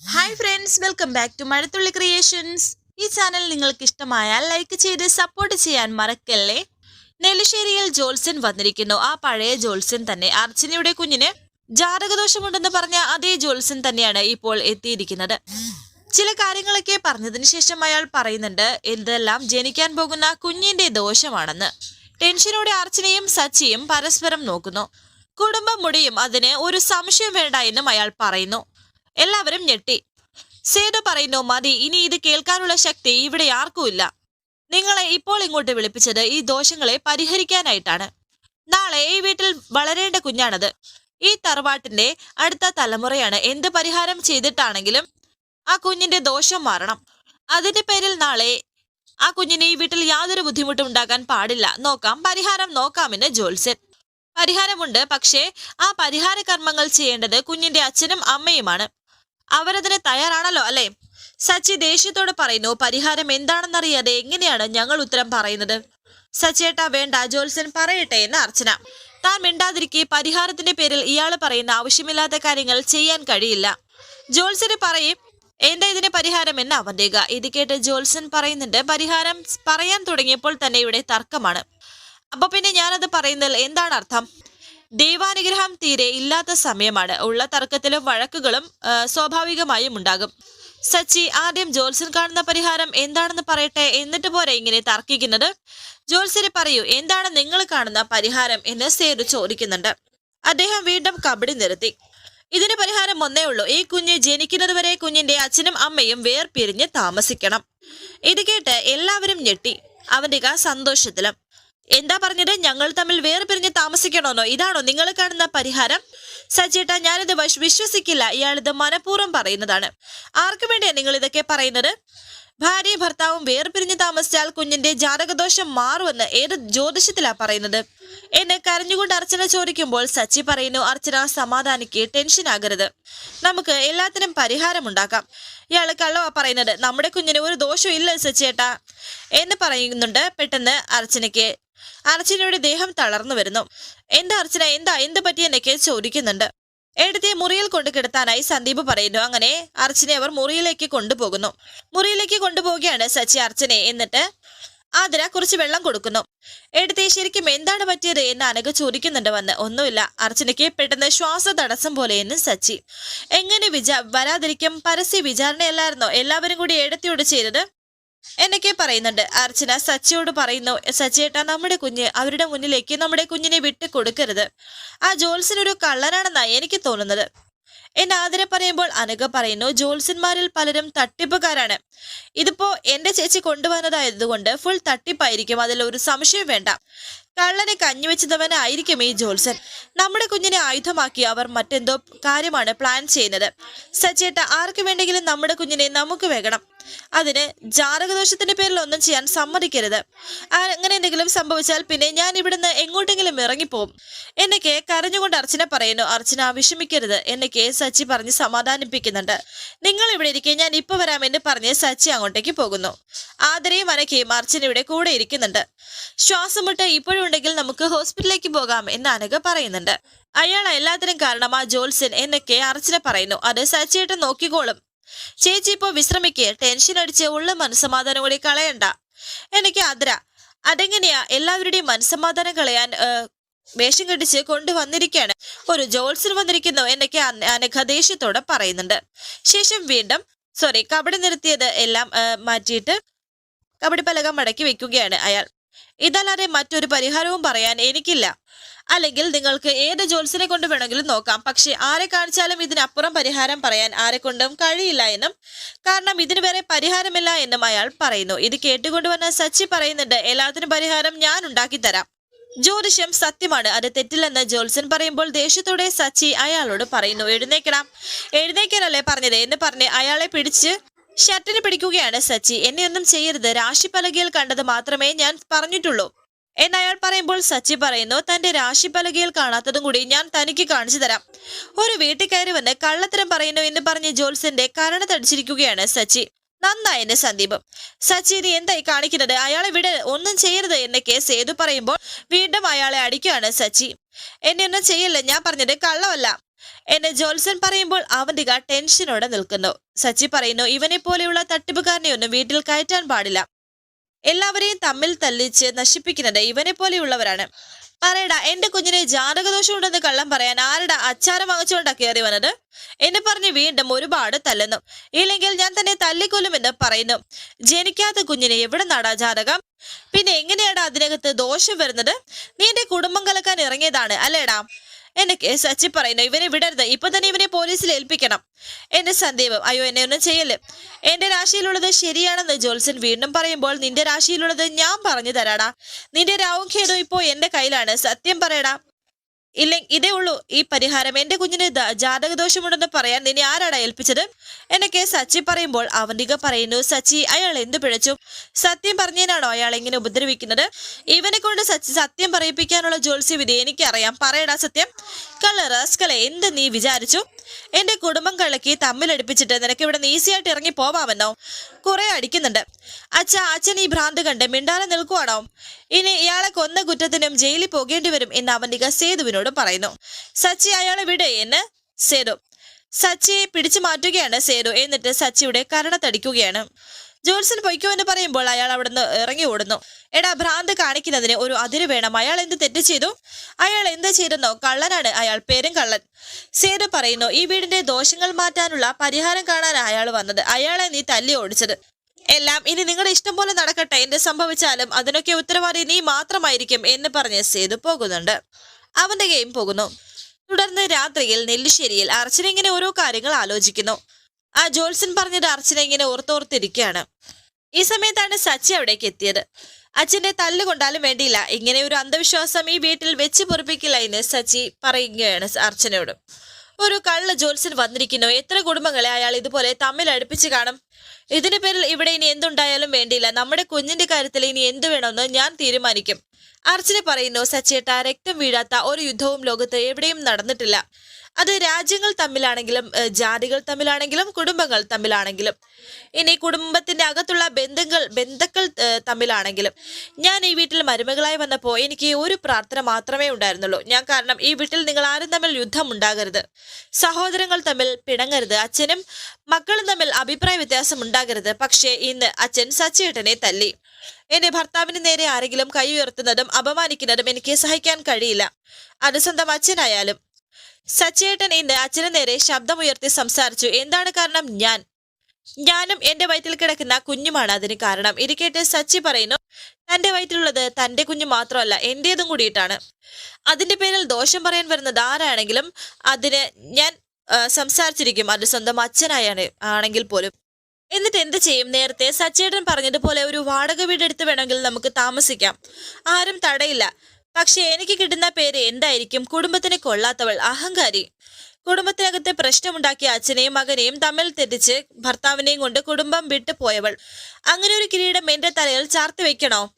Hi friends welcome back to Mazhathulli creations ഈ channel നിങ്ങൾക്ക് ഇഷ്ടമായാൽ ലൈക്ക് ചെയ്ത് സപ്പോർട്ട് ചെയ്യാൻ മറക്കല്ലേ? നെല്ലിശ്ശേരിയിൽ ജോൽസൻ വന്നിരിക്കുന്നു. ആ പഴയ ജോൽസൻ തന്നെ അർച്ചനയുടെ കുഞ്ഞിന് ജാതകദോഷമുണ്ടെന്ന് പറഞ്ഞ അതേ ജോൽസൻ തന്നെയാണ് ഇപ്പോൾ എത്തിയിരിക്കുന്നത്. ചില കാര്യങ്ങളൊക്കെ പറഞ്ഞതിന് ശേഷം അയാൾ പറയുന്നുണ്ട് എന്തെല്ലാം ജനിക്കാൻ പോകുന്ന കുഞ്ഞിന്റെ ദോഷമാണെന്ന്. ടെൻഷനോടെ അർച്ചനയും സച്ചിയും പരസ്പരം നോക്കുന്നു. കുടുംബം മുടിയും അതിന് ഒരു സംശയം വേണ്ട എന്നും അയാൾ പറയുന്നു. എല്ലാവരും ഞെട്ടി. സേതു പറയുന്നു മതി ഇനി ഇത് കേൾക്കാനുള്ള ശക്തി ഇവിടെ ആർക്കുമില്ല നിങ്ങളെ ഇപ്പോൾ ഇങ്ങോട്ട് വിളിപ്പിച്ചത് ഈ ദോഷങ്ങളെ പരിഹരിക്കാനായിട്ടാണ്. നാളെ ഈ വീട്ടിൽ വളരേണ്ട കുഞ്ഞാണത്. ഈ തറവാട്ടിന്റെ അടുത്ത തലമുറയാണ് എന്ത് പരിഹാരം ചെയ്തിട്ടാണെങ്കിലും ആ കുഞ്ഞിന്റെ ദോഷം മാറണം. അതിന്റെ പേരിൽ നാളെ ആ കുഞ്ഞിനെ ഈ വീട്ടിൽ യാതൊരു ബുദ്ധിമുട്ടും ഉണ്ടാക്കാൻ പാടില്ല. നോക്കാം പരിഹാരം നോക്കാമെന്ന് ജോത്സ്യൻ പരിഹാരമുണ്ട് പക്ഷേ ആ പരിഹാര കർമ്മങ്ങൾ ചെയ്യേണ്ടത് കുഞ്ഞിന്റെ അച്ഛനും അമ്മയുമാണ്. അവരതിന് തയ്യാറാണല്ലോ അല്ലെ? സച്ചി ദേഷ്യത്തോട് പറയുന്നു പരിഹാരം എന്താണെന്നറിയാതെ എങ്ങനെയാണ് ഞങ്ങൾ ഉത്തരം പറയുന്നത്? സച്ചേട്ട വേണ്ട ജോത്സൻ പറയട്ടെ എന്ന് അർച്ചന. താൻ മിണ്ടാതിരിക്കെ പരിഹാരത്തിന്റെ പേരിൽ ഇയാൾ പറയുന്ന ആവശ്യമില്ലാത്ത കാര്യങ്ങൾ ചെയ്യാൻ കഴിയില്ല. ജോത്സന് പറയും എന്താ ഇതിന് പരിഹാരം? എന്ന് അവന്റേക. ഇത് കേട്ട് ജോത്സൻ പറയുന്നുണ്ട് പരിഹാരം പറയാൻ തുടങ്ങിയപ്പോൾ തന്നെ ഇവിടെ തർക്കമാണ്. അപ്പൊ പിന്നെ ഞാനത് പറയുന്നതിൽ എന്താണ് അർത്ഥം? ദൈവാനുഗ്രഹം തീരെ ഇല്ലാത്ത സമയമാണ്. ഉള്ള തർക്കത്തിലും വഴക്കുകളും സ്വാഭാവികമായും ഉണ്ടാകും. സച്ചി ആദ്യം ജോത്സ്യൻ കാണുന്ന പരിഹാരം എന്താണെന്ന് പറയട്ടെ എന്നിട്ട് പോരെ ഇങ്ങനെ തർക്കിക്കുന്നത്? ജോത്സ്യന് പറയൂ എന്താണ് നിങ്ങൾ കാണുന്ന പരിഹാരം? എന്ന് സേതു ചോദിക്കുന്നുണ്ട്. അദ്ദേഹം വീണ്ടും കബഡി നിർത്തി. ഇതിന് പരിഹാരം ഒന്നേ ഉള്ളൂ. ഈ കുഞ്ഞ് ജനിക്കുന്നതുവരെ കുഞ്ഞിന്റെ അച്ഛനും അമ്മയും വേർപിരിഞ്ഞ് താമസിക്കണം. ഇത് കേട്ട് എല്ലാവരും ഞെട്ടി. അവന്റെ സന്തോഷത്തിലും. എന്താ പറഞ്ഞത്? ഞങ്ങൾ തമ്മിൽ വേറെ പിരിഞ്ഞ് താമസിക്കണമെന്നോ ഇതാണോ നിങ്ങൾ കാണുന്ന പരിഹാരം? സജേട്ട ഞാനിത് വശ് വിശ്വസിക്കില്ല. ഇയാളിത് മനഃപൂർവം പറയുന്നതാണ്. ആർക്കു വേണ്ടിയാണ് നിങ്ങൾ ഇതൊക്കെ പറയുന്നത്? ഭാര്യയും ഭർത്താവും വേർപിരിഞ്ഞ് താമസിച്ചാൽ കുഞ്ഞിന്റെ ജാതകദോഷം മാറുമെന്ന് ഏത് ജ്യോതിഷത്തിലാ പറയുന്നത്? എന്നെ കരഞ്ഞുകൊണ്ട് അർച്ചന ചോദിക്കുമ്പോൾ സച്ചി പറയുന്നു അർച്ചന സമാധാനിക്ക് ടെൻഷൻ ആകരുത്. നമുക്ക് എല്ലാത്തിനും പരിഹാരമുണ്ടാക്കാം ഇയാൾ കള്ളവാ പറയുന്നത് നമ്മുടെ കുഞ്ഞിന് ഒരു ദോഷവും ഇല്ല സച്ചിയേട്ടാ എന്ന് പറയുന്നുണ്ട് പെട്ടെന്ന് അർച്ചനയ്ക്ക്. അർച്ചനയുടെ ദേഹം തളർന്നു വരുന്നു. എന്താ അർച്ചന എന്താ എന്ത് പറ്റി? എന്നൊക്കെ ചോദിക്കുന്നുണ്ട്. എടുത്തെ മുറിയിൽ കൊണ്ട് കിടത്താനായി സന്ദീപ് പറയുന്നു. അങ്ങനെ അർച്ചനെ അവർ മുറിയിലേക്ക് കൊണ്ടുപോകുന്നു. മുറിയിലേക്ക് കൊണ്ടുപോവുകയാണ് സച്ചി അർച്ചനെ എന്നിട്ട് ആതിര കുറച്ച് വെള്ളം കൊടുക്കുന്നു. എടുത്തെ ശരിക്കും എന്താണ് പറ്റിയത് എന്ന് അനഘ ചോദിക്കുന്നുണ്ട് വന്ന്. ഒന്നുമില്ല. അർച്ചനയ്ക്ക് പെട്ടെന്ന് ശ്വാസ തടസ്സം എന്ന് സച്ചി. എങ്ങനെ വിചാ വരാതിരിക്കും? പരസ്യ വിചാരണയല്ലായിരുന്നോ? എല്ലാവരും കൂടി എടുത്തിയോട് ചെയ്തത് എന്നൊക്കെ പറയുന്നുണ്ട്. അർച്ചന സച്ചിയോട് പറയുന്നു സച്ചിയേട്ടാ നമ്മുടെ കുഞ്ഞ് അവരുടെ മുന്നിലേക്ക് നമ്മുടെ കുഞ്ഞിനെ വിട്ട് കൊടുക്കരുത് ആ ജോൽസിനൊരു കള്ളനാണെന്നാണ് എനിക്ക് തോന്നുന്നത്. എന്നെ ആതിര പറയുമ്പോൾ അനഘ പറയുന്നു ജോൽസന്മാരിൽ പലരും തട്ടിപ്പുകാരാണ്. ഇതിപ്പോ എന്റെ ചേച്ചി കൊണ്ടുവന്നതായതുകൊണ്ട് ഫുൾ തട്ടിപ്പായിരിക്കും. അതിൽ ഒരു സംശയം വേണ്ട. കള്ളനെ കഞ്ഞുവെച്ചതവനായിരിക്കും ഈ ജോൽസൻ നമ്മുടെ കുഞ്ഞിനെ ആയുധമാക്കി അവർ മറ്റെന്തോ കാര്യമാണ് പ്ലാൻ ചെയ്യുന്നത്. സച്ചേട്ട ആർക്കു വേണ്ടെങ്കിലും നമ്മുടെ കുഞ്ഞിനെ നമുക്ക് വേഗണം. അതിന് ജാതകദോഷത്തിന്റെ പേരിൽ ഒന്നും ചെയ്യാൻ സമ്മതിക്കരുത്. അങ്ങനെ എന്തെങ്കിലും സംഭവിച്ചാൽ പിന്നെ ഞാൻ ഇവിടുന്ന് എങ്ങോട്ടെങ്കിലും ഇറങ്ങിപ്പോവും. എന്നൊക്കെ കരഞ്ഞുകൊണ്ട് അർച്ചന പറയുന്നു. അർച്ചന വിഷമിക്കരുത്. എന്നൊക്കെ സച്ചി പറഞ്ഞ് സമാധാനിപ്പിക്കുന്നുണ്ട്. നിങ്ങൾ ഇവിടെ ഇരിക്കെ ഞാൻ ഇപ്പൊ വരാമെന്ന് പറഞ്ഞ് സച്ചി അങ്ങോട്ടേക്ക് പോകുന്നു. ആദരയും അനക്കയും ഇവിടെ കൂടെ ഇരിക്കുന്നുണ്ട്. ശ്വാസമുട്ട് ഇപ്പോഴും ഉണ്ടെങ്കിൽ നമുക്ക് ഹോസ്പിറ്റലിലേക്ക് പോകാം എന്ന് അനക പറയുന്നുണ്ട്. അയാൾ എല്ലാത്തിനും കാരണം ആ ജോത്സ്യൻ എന്നൊക്കെ അർച്ചന പറയുന്നു. അത് സച്ചിയേട്ട് നോക്കിക്കോളും. ചേച്ചി ഇപ്പോ വിശ്രമിക്ക്. ടെൻഷൻ അടിച്ച് ഉള്ള മനസ്സമാധാനം കൂടി കളയണ്ട. എനിക്ക് ആദ്ര. അതെങ്ങനെയാ എല്ലാവരുടെയും മനസ്സമാധാനം കളയാൻ വേഷം കെട്ടിച്ച് കൊണ്ടുവന്നിരിക്കുകയാണ് ഒരു ജോത്സ്യൻ വന്നിരിക്കുന്നു എന്നൊക്കെ അന- അനഘ ദേഷ്യത്തോടെ പറയുന്നുണ്ട്. ശേഷം വീണ്ടും സോറി കബഡി നിർത്തിയത് എല്ലാം മാറ്റിയിട്ട് കബഡി പലക മടക്കി വെക്കുകയാണ് അയാൾ. ഇതല്ലാതെ മറ്റൊരു പരിഹാരവും പറയാൻ എനിക്കില്ല. അല്ലെങ്കിൽ നിങ്ങൾക്ക് ഏത് ജോത്സ്യനെ കൊണ്ട് വേണമെങ്കിലും നോക്കാം. പക്ഷെ ആരെ കാണിച്ചാലും ഇതിനപ്പുറം പരിഹാരം പറയാൻ ആരെ കൊണ്ടും കഴിയില്ല എന്നും കാരണം ഇതിന് വേറെ പരിഹാരമില്ല എന്നും അയാൾ പറയുന്നു. ഇത് കേട്ടുകൊണ്ടുവന്ന സച്ചി പറയുന്നുണ്ട് എല്ലാത്തിനും പരിഹാരം ഞാൻ ഉണ്ടാക്കി തരാം. ജ്യോതിഷം സത്യമാണ് അത് തെറ്റില്ലെന്ന് ജോൽസൻ പറയുമ്പോൾ ദേഷ്യത്തോടെ സച്ചി അയാളോട് പറയുന്നു എഴുന്നേക്കണം എഴുന്നേക്കാനല്ലേ പറഞ്ഞത്? എന്ന് പറഞ്ഞ് അയാളെ പിടിച്ച് ഷർട്ടിന് പിടിക്കുകയാണ് സച്ചി. എന്നെ ഒന്നും ചെയ്യരുത്. രാശിപ്പലകയിൽ കണ്ടത് മാത്രമേ ഞാൻ പറഞ്ഞിട്ടുള്ളൂ. എന്ന് അയാൾ പറയുമ്പോൾ സച്ചി പറയുന്നു തന്റെ രാശിപ്പലകയിൽ കാണാത്തതും കൂടി ഞാൻ തനിക്ക് കാണിച്ചു തരാം. ഒരു വീട്ടിൽ കയറി വന്ന് കള്ളത്തരം പറയുന്നു എന്ന് പറഞ്ഞ് കരണ കരണത്തടിച്ചിരിക്കുകയാണ് സച്ചി. നന്നായെന്ന് സന്ദീപ്. സച്ചി ഇത് എന്തായി കാണിക്കുന്നത്? അയാളെ വിട് ഒന്നും ചെയ്യരുത് എന്നൊക്കെ സേതു പറയുമ്പോൾ വീണ്ടും അയാളെ അടിക്കുകയാണ് സച്ചി. എന്നെ ഒന്നും ചെയ്യല്ല? ഞാൻ പറഞ്ഞത് കള്ളമല്ല. എന്നെ ജോത്സൻ പറയുമ്പോൾ അവന്തിക ടെൻഷനോടെ നിൽക്കുന്നു. സച്ചി പറയുന്നു ഇവനെ പോലെയുള്ള തട്ടിപ്പുകാരനെ ഒന്നും വീട്ടിൽ കയറ്റാൻ പാടില്ല. എല്ലാവരെയും തമ്മിൽ തല്ലിച്ച് നശിപ്പിക്കുന്നത് ഇവനെ പോലെയുള്ളവരാണ് പറയടാ എന്റെ കുഞ്ഞിനെ ജാതകദോഷം ഉണ്ടെന്ന് കള്ളം പറയാൻ ആരുടെ അച്ചാരം വാങ്ങിച്ചുകൊണ്ടാ കയറി വന്നത്? എന്നെ പറഞ്ഞ് വീണ്ടും ഒരുപാട് തല്ലുന്നു. ഇല്ലെങ്കിൽ ഞാൻ തന്നെ തല്ലിക്കൊല്ലുമെന്ന് പറയുന്നു. ജനിക്കാത്ത കുഞ്ഞിനെ എവിടെ നാടാ ജാതകം? പിന്നെ എങ്ങനെയാടാ അതിനകത്ത് ദോഷം വരുന്നത്? നീ എന്റെ കുടുംബം കലക്കാൻ ഇറങ്ങിയതാണ് അല്ലേടാ? എനിക്ക് സച്ചി പറയുന്നു ഇവനെ വിടരുത്. ഇപ്പൊ തന്നെ ഇവനെ പോലീസിൽ ഏൽപ്പിക്കണം. എന്റെ സന്ദീപം അയ്യോ എന്നെ ഒന്നും ചെയ്യൽ എന്റെ രാശിയിലുള്ളത് ശരിയാണെന്ന് ജോൽസൻ വീണ്ടും പറയുമ്പോൾ നിന്റെ രാശിയിലുള്ളത് ഞാൻ പറഞ്ഞു തരാടാ. നിന്റെ രാവും ഖേദവും ഇപ്പോ എന്റെ കയ്യിലാണ്. സത്യം പറയടാ. ഇല്ല ഇതേ ഉള്ളൂ. ഈ പരിഹാരം എന്റെ കുഞ്ഞിന് ജാതകദോഷമുണ്ടെന്ന് പറയാൻ നിന്നെ ആരാടാ ഏൽപ്പിച്ചത്? എന്നൊക്കെ സച്ചി പറയുമ്പോൾ അവന്തിക പറയുന്നു സച്ചി അയാൾ എന്ത് പിഴച്ചു? സത്യം പറഞ്ഞതിനാണോ അയാൾ ഇങ്ങനെ ഉപദ്രവിക്കുന്നത്? ഇവനെ കൊണ്ട് സച്ചി സത്യം പറയിപ്പിക്കാനുള്ള ജോത്സ്യവിധി എനിക്കറിയാം. പറയടാ സത്യം. കള്ള റാസ്കലെ എന്ത് നീ വിചാരിച്ചു? എന്റെ കുടുംബം കളക്കി തമ്മിലടിപ്പിച്ചിട്ട് നിനക്ക് ഇവിടെ ഈസിയായിട്ട് ഇറങ്ങി പോവാമെന്നോ? കുറെ അടിക്കുന്നുണ്ട്. അച്ഛ അച്ഛൻ ഈ ഭ്രാന്ത് കണ്ട് മിണ്ടാതെ നിൽക്കുവാണോ? ഇനി ഇയാളെ കൊന്ന കുറ്റത്തിനും ജയിലിൽ പോകേണ്ടി വരും എന്ന് അവന്തിക സേതുവിനോട് പറയുന്നു. സച്ചി അയാളെ വിട് എന്ന് സേതു. സച്ചിയെ പിടിച്ചു മാറ്റുകയാണ് സേതു. എന്നിട്ട് സച്ചിയുടെ കരണത്തടിക്കുകയാണ്. ജോത്സൻ പൊയ്ക്കോ എന്ന് പറയുമ്പോൾ അയാൾ അവിടുന്ന് ഇറങ്ങി ഓടുന്നു. എടാ ഭ്രാന്ത് കാണിക്കുന്നതിന് ഒരു അതിര് വേണം. അയാൾ എന്ത് തെറ്റ് ചെയ്തു? അയാൾ എന്ത് ചെയ്തെന്നോ കള്ളനാണ് അയാൾ പേരും കള്ളൻ. സേതു പറയുന്നു ഈ വീടിന്റെ ദോഷങ്ങൾ മാറ്റാനുള്ള പരിഹാരം കാണാൻ അയാൾ വന്നത്. അയാളെ നീ തല്ലി ഓടിച്ചത്. എല്ലാം ഇനി നിങ്ങളുടെ ഇഷ്ടം പോലെ നടക്കട്ടെ. എന്ത് സംഭവിച്ചാലും അതിനൊക്കെ ഉത്തരവാദി നീ മാത്രമായിരിക്കും എന്ന് പറഞ്ഞ് സേതു പോകുന്നുണ്ട്. അവന്റെ ഗെയിം പോകുന്നു. തുടർന്ന് രാത്രിയിൽ നെല്ലിശ്ശേരിയിൽ അർച്ചന ഇങ്ങനെ ഓരോ കാര്യങ്ങൾ ആലോചിക്കുന്നു. ആ ജോത്സൻ പറഞ്ഞത് അർച്ചന ഇങ്ങനെ ഓർത്തോർത്തിരിക്കുകയാണ്. ഈ സമയത്താണ് സച്ചി അവിടേക്ക് എത്തിയത്. അച്ഛന്റെ തല്ല് കൊണ്ടാലും വേണ്ടിയില്ല. ഇങ്ങനെ ഒരു അന്ധവിശ്വാസം ഈ വീട്ടിൽ വെച്ച് പൊറിപ്പിക്കില്ല എന്ന് സച്ചി പറയുകയാണ് അർച്ചനയോട്. ഒരു കള്ള ജോത്സൻ വന്നിരിക്കുന്നു. എത്ര കുടുംബങ്ങളെ അയാൾ ഇതുപോലെ തമ്മിൽ അടുപ്പിച്ച് കാണും? ഇതിന്റെ പേരിൽ ഇവിടെ ഇനി എന്തുണ്ടായാലും വേണ്ടിയില്ല. നമ്മുടെ കുഞ്ഞിന്റെ കാര്യത്തിൽ ഇനി എന്ത് വേണമെന്ന് ഞാൻ തീരുമാനിക്കും. അർച്ചന പറയുന്നു സച്ചേട്ട രക്തം വീഴാത്ത ഒരു യുദ്ധവും ലോകത്ത് എവിടെയും നടന്നിട്ടില്ല. അത് രാജ്യങ്ങൾ തമ്മിലാണെങ്കിലും ജാതികൾ തമ്മിലാണെങ്കിലും കുടുംബങ്ങൾ തമ്മിലാണെങ്കിലും. ഇനി കുടുംബത്തിന്റെ അകത്തുള്ള ബന്ധങ്ങൾ ബന്ധുക്കൾ തമ്മിലാണെങ്കിലും. ഞാൻ ഈ വീട്ടിൽ മരുമകളായി വന്നപ്പോൾ എനിക്ക് ഒരു പ്രാർത്ഥന മാത്രമേ ഉണ്ടായിരുന്നുള്ളൂ. ഞാൻ കാരണം ഈ വീട്ടിൽ നിങ്ങൾ ആരും തമ്മിൽ യുദ്ധം ഉണ്ടാകരുത്. സഹോദരങ്ങൾ തമ്മിൽ പിണങ്ങരുത്. അച്ഛനും മക്കളും തമ്മിൽ അഭിപ്രായ വ്യത്യാസം ഉണ്ടാകരുത്. പക്ഷേ ഇന്ന് അച്ഛൻ സച്ചേട്ടനെ തല്ലി. എന്റെ ഭർത്താവിന് നേരെ ആരെങ്കിലും കൈ ഉയർത്തുന്നതും അപമാനിക്കുന്നതും എനിക്ക് സഹിക്കാൻ കഴിയില്ല. അത് സ്വന്തം അച്ഛനായാലും സച്ചേട്ടൻ ഇന്ന് അച്ഛന് നേരെ ശബ്ദമുയർത്തി സംസാരിച്ചു. എന്താണ് കാരണം? ഞാൻ ഞാനും എന്റെ വയറ്റിൽ കിടക്കുന്ന കുഞ്ഞുമാണ് അതിന് കാരണം ഇരിക്കേട്ട് സച്ചി പറയുന്നു. തന്റെ വയറ്റിലുള്ളത് തന്റെ കുഞ്ഞു മാത്രമല്ല എന്റേതും കൂടിയിട്ടാണ്. അതിന്റെ പേരിൽ ദോഷം പറയാൻ വരുന്നത് ആരാണെങ്കിലും അതിന് ഞാൻ സംസാരിച്ചിരിക്കും. അത് സ്വന്തം അച്ഛനായാണ് ആണെങ്കിൽ പോലും. എന്നിട്ട് എന്ത് ചെയ്യും? നേരത്തെ സച്ചേട്ടൻ പറഞ്ഞതുപോലെ ഒരു വാടക വീടെടുത്ത് വേണമെങ്കിൽ നമുക്ക് താമസിക്കാം. ആരും തടയില്ല. പക്ഷെ എനിക്ക് കിട്ടുന്ന പേര് എന്തായിരിക്കും? കുടുംബത്തിന് കൊള്ളാത്തവൾ അഹങ്കാരി. കുടുംബത്തിനകത്തെ പ്രശ്നമുണ്ടാക്കിയ അച്ഛനെയും മകനെയും തമ്മിൽ തെറ്റിച്ച് ഭർത്താവിനെയും കൊണ്ട് കുടുംബം വിട്ടു പോയവൾ. അങ്ങനെ ഒരു കിരീടം എന്റെ തലയിൽ ചാർത്തി വെക്കണോ?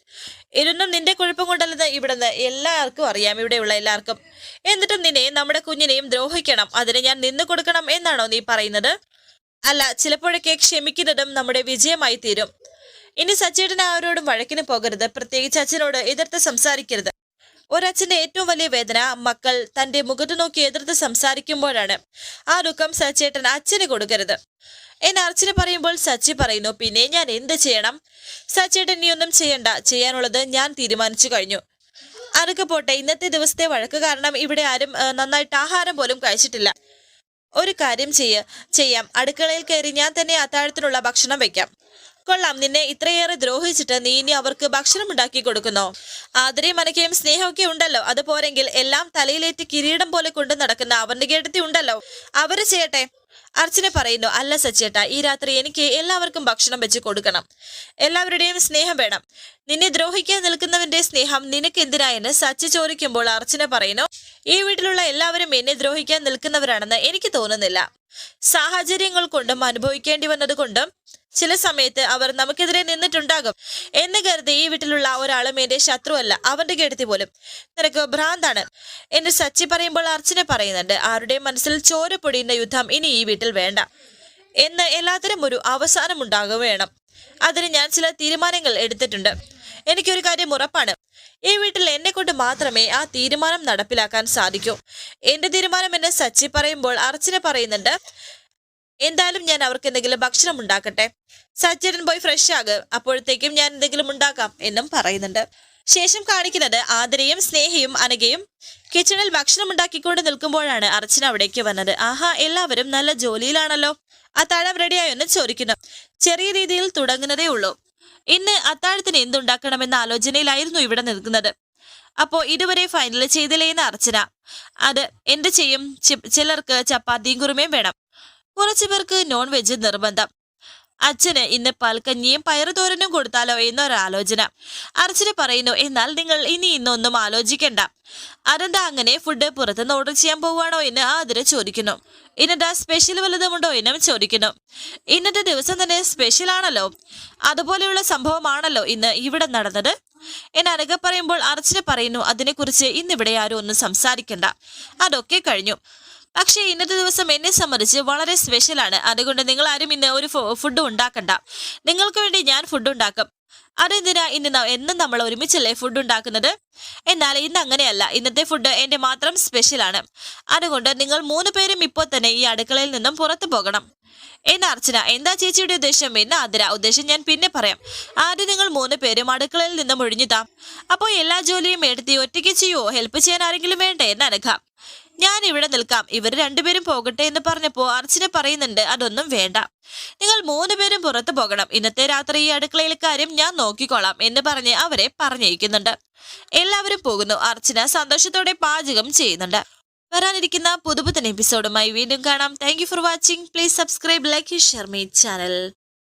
ഇതൊന്നും നിന്റെ കുഴപ്പം കൊണ്ടല്ലെന്ന് ഇവിടുന്ന് എല്ലാവർക്കും അറിയാം. ഇവിടെയുള്ള എല്ലാവർക്കും. എന്നിട്ടും നിന്നെ നമ്മുടെ കുഞ്ഞിനെയും ദ്രോഹിക്കണം. അതിന് ഞാൻ നിന്നു കൊടുക്കണം എന്നാണോ നീ പറയുന്നത്? അല്ല ചിലപ്പോഴൊക്കെ ക്ഷമിക്കുന്നതും നമ്മുടെ വിജയമായി തീരും. ഇനി സച്ചേട്ടൻ ആരോടും വഴക്കിന് പോകരുത്. പ്രത്യേകിച്ച് അച്ഛനോട് എതിർത്ത് സംസാരിക്കരുത്. ഒരച്ഛന്റെ ഏറ്റവും വലിയ വേദന മക്കൾ തന്റെ മുഖത്ത് നോക്കി എതിർത്ത് സംസാരിക്കുമ്പോഴാണ്. ആ ദുഃഖം സച്ചേട്ടൻ അച്ഛന് കൊടുക്കരുത്. എന്നെ അർച്ചന പറയുമ്പോൾ സച്ചി പറയുന്നു പിന്നെ ഞാൻ എന്ത് ചെയ്യണം? സച്ചേട്ടൻ നീ ഒന്നും ചെയ്യണ്ട. ചെയ്യാനുള്ളത് ഞാൻ തീരുമാനിച്ചു കഴിഞ്ഞു. അതൊക്കെ പോട്ടെ. ഇന്നത്തെ ദിവസത്തെ വഴക്ക് കാരണം ഇവിടെ ആരും നന്നായിട്ട് ആഹാരം പോലും കഴിച്ചിട്ടില്ല. ഒരു കാര്യം ചെയ്യ ചെയ്യാം. അടുക്കളയിൽ കയറി ഞാൻ തന്നെ അത്താഴത്തിനുള്ള ഭക്ഷണം വെക്കാം. കൊള്ളാം. നിന്നെ ഇത്രയേറെ ദ്രോഹിച്ചിട്ട് നീ ഇനി അവർക്ക് ഭക്ഷണം ഉണ്ടാക്കി കൊടുക്കുന്നു. ആദരയും മനക്കയും സ്നേഹമൊക്കെ ഉണ്ടല്ലോ. അത് പോരെങ്കിൽ എല്ലാം തലയിലേറ്റ് കിരീടം പോലെ കൊണ്ട് നടക്കുന്ന അവന്റെ കേട്ടത്തി ഉണ്ടല്ലോ. അവർ ചെയ്യട്ടെ? അർച്ചന പറയുന്നു അല്ല സച്ചേട്ട ഈ രാത്രി എനിക്ക് എല്ലാവർക്കും ഭക്ഷണം വെച്ച് കൊടുക്കണം. എല്ലാവരുടെയും സ്നേഹം വേണം. നിന്നെ ദ്രോഹിക്കാൻ നിൽക്കുന്നവന്റെ സ്നേഹം നിനക്ക് എന്തിനായെന്ന് സച്ചി ചോദിക്കുമ്പോൾ അർച്ചന പറയുന്നു ഈ വീട്ടിലുള്ള എല്ലാവരും എന്നെ ദ്രോഹിക്കാൻ നിൽക്കുന്നവരാണെന്ന് എനിക്ക് തോന്നുന്നില്ല. സാഹചര്യങ്ങൾ കൊണ്ടും അനുഭവിക്കേണ്ടി വന്നത് കൊണ്ടും ചില സമയത്ത് അവർ നമുക്കെതിരെ നിന്നിട്ടുണ്ടാകും എന്ന് കരുതി ഈ വീട്ടിലുള്ള ഒരാളും എന്റെ ശത്രുവല്ല അവന്റെ കെടുത്തി പോലും. നിനക്ക് ഭ്രാന്താണ് എന്ന് സച്ചി പറയുമ്പോൾ അർച്ചന പറയുന്നുണ്ട് ആരുടെ മനസ്സിൽ ചോര പൊടിയുന്ന യുദ്ധം ഇനി ഈ വീട്ടിൽ വേണ്ട എന്ന് എല്ലാത്തിനും ഒരു അവസാനം ഉണ്ടാകുക വേണം. അതിന് ഞാൻ ചില തീരുമാനങ്ങൾ എടുത്തിട്ടുണ്ട്. എനിക്കൊരു കാര്യം ഉറപ്പാണ്. ഈ വീട്ടിൽ എന്നെ കൊണ്ട് മാത്രമേ ആ തീരുമാനം നടപ്പിലാക്കാൻ സാധിക്കൂ. എന്റെ തീരുമാനം എന്നെ സച്ചി പറയുമ്പോൾ അർച്ചന പറയുന്നുണ്ട് എന്തായാലും ഞാൻ അവർക്ക് എന്തെങ്കിലും ഭക്ഷണം ഉണ്ടാക്കട്ടെ. സച്ചേരൻ പോയി ഫ്രഷ് ആകും. അപ്പോഴത്തേക്കും ഞാൻ എന്തെങ്കിലും ഉണ്ടാക്കാം എന്നും പറയുന്നുണ്ട്. ശേഷം കാണിക്കുന്നത് ആതിരയും സ്നേഹയും അനഘയും കിച്ചണിൽ ഭക്ഷണം ഉണ്ടാക്കിക്കൊണ്ട് നിൽക്കുമ്പോഴാണ് അർച്ചന അവിടേക്ക് വന്നത്. ആഹാ എല്ലാവരും നല്ല ജോലിയിലാണല്ലോ. അത്താഴം റെഡിയായോ എന്ന് ചോദിക്കുന്നു. ചെറിയ രീതിയിൽ തുടങ്ങുന്നതേ ഉള്ളൂ. ഇന്ന് അത്താഴത്തിന് എന്തുണ്ടാക്കണമെന്ന ആലോചനയിലായിരുന്നു ഇവിടെ നിൽക്കുന്നത്. അപ്പോ ഇതുവരെ ഫൈനൽ ചെയ്തില്ലേന്ന് അർച്ചന. അത് എന്ത് ചെയ്യും? ചിലർക്ക് ചപ്പാത്തിയും കുറുമയും വേണം. കുറച്ചു പേർക്ക് നോൺ വെജ് നിർബന്ധം. അച്ഛന് ഇന്ന് പൽക്കഞ്ഞിയും പയറുതോരനും കൊടുത്താലോ എന്നൊരാലോചന അർച്ചന പറയുന്നു എന്നാൽ നിങ്ങൾ ഇനി ഇന്നൊന്നും ആലോചിക്കണ്ട. അനന്ത അങ്ങനെ ഫുഡ് പുറത്തുനിന്ന് ഓർഡർ ചെയ്യാൻ പോവുകയാണോ എന്ന് ആതിര ചോദിക്കുന്നു. ഇന്നത്തെ സ്പെഷ്യൽ വല്ലതുമുണ്ടോ എന്നും ചോദിക്കുന്നു. ഇന്നത്തെ ദിവസം തന്നെ സ്പെഷ്യൽ ആണല്ലോ. അതുപോലെയുള്ള സംഭവമാണല്ലോ ഇന്ന് ഇവിടെ നടന്നത്. എന്ന് അനഘ പറയുമ്പോൾ അർച്ചന പറയുന്നു അതിനെക്കുറിച്ച് ഇന്നിവിടെ ആരും ഒന്നും സംസാരിക്കണ്ട. അതൊക്കെ കഴിഞ്ഞു. പക്ഷേ ഇന്നത്തെ ദിവസം എന്നെ സംബന്ധിച്ച് വളരെ സ്പെഷ്യലാണ് അതുകൊണ്ട് നിങ്ങൾ ആരും ഇന്ന് ഒരു ഫുഡ് ഉണ്ടാക്കണ്ട. നിങ്ങൾക്ക് വേണ്ടി ഞാൻ ഫുഡ് ഉണ്ടാക്കും. അതെന്തിനാ ഇന്ന് എന്നും നമ്മൾ ഒരുമിച്ചല്ലേ ഫുഡ് ഉണ്ടാക്കുന്നത്? എന്നാൽ ഇന്ന് അങ്ങനെയല്ല. ഇന്നത്തെ ഫുഡ് എന്റെ മാത്രം സ്പെഷ്യലാണ് അതുകൊണ്ട് നിങ്ങൾ മൂന്ന് പേരും ഇപ്പോൾ തന്നെ ഈ അടുക്കളയിൽ നിന്നും പുറത്തു പോകണം. എന്ന അർച്ചന എന്താ ചേച്ചിയുടെ ഉദ്ദേശം? എന്ന് ആതിര ഉദ്ദേശം ഞാൻ പിന്നെ പറയാം. ആദ്യം നിങ്ങൾ മൂന്ന് പേരും അടുക്കളയിൽ നിന്നും ഒഴിഞ്ഞുതാം അപ്പോൾ എല്ലാ ജോലിയും എടുത്തി ഒറ്റയ്ക്ക് ചെയ്യുവോ ഹെൽപ്പ് ചെയ്യാൻ ആരെങ്കിലും വേണ്ടേ? എന്ന് അനഘ ഞാൻ ഇവിടെ നിൽക്കാം. ഇവർ രണ്ടുപേരും പോകട്ടെ എന്ന് പറഞ്ഞപ്പോ അർച്ചന പറയുന്നുണ്ട് അതൊന്നും വേണ്ട. നിങ്ങൾ മൂന്നുപേരും പുറത്തു പോകണം. ഇന്നത്തെ രാത്രി ഈ അടുക്കളയിലെ കാര്യം ഞാൻ നോക്കിക്കോളാം എന്ന് പറഞ്ഞ് അവരെ പറഞ്ഞയക്കുന്നുണ്ട്. എല്ലാവരും പോകുന്നു. അർച്ചന സന്തോഷത്തോടെ പാചകം ചെയ്യുന്നുണ്ട്. വരാനിരിക്കുന്ന പുതുപുത്തൻ എപ്പിസോഡുമായി വീണ്ടും കാണാം. Thank for watching please subscribe like share my channel